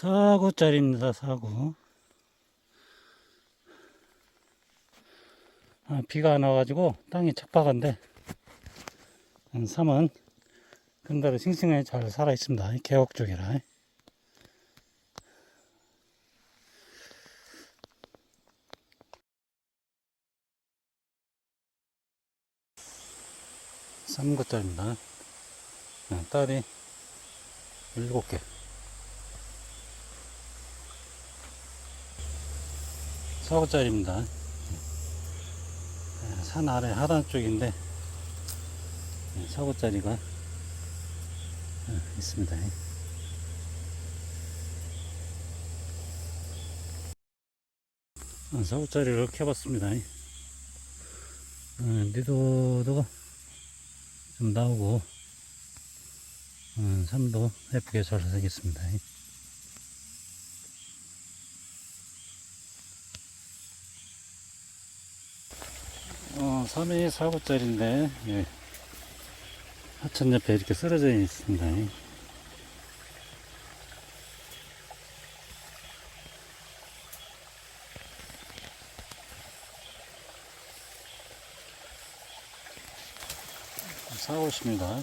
사구짜리입니다, 사구. 아, 비가 안 와가지고 땅이 척박한데, 한 3은 근대로 싱싱하게 잘 살아 있습니다. 계곡 쪽이라. 삼구짜리입니다 딸이 일곱 개. 사구짜리입니다. 산 아래 하단 쪽인데 사구짜리가 있습니다. 어, 사구짜리를 캐봤습니다. 어, 니도도가 좀 나오고 어, 삶도 예쁘게 잘 생겼습니다. 어, 3에 4구짜리인데 예. 하천 옆에 이렇게 쓰러져 있습니다. 사오십니다.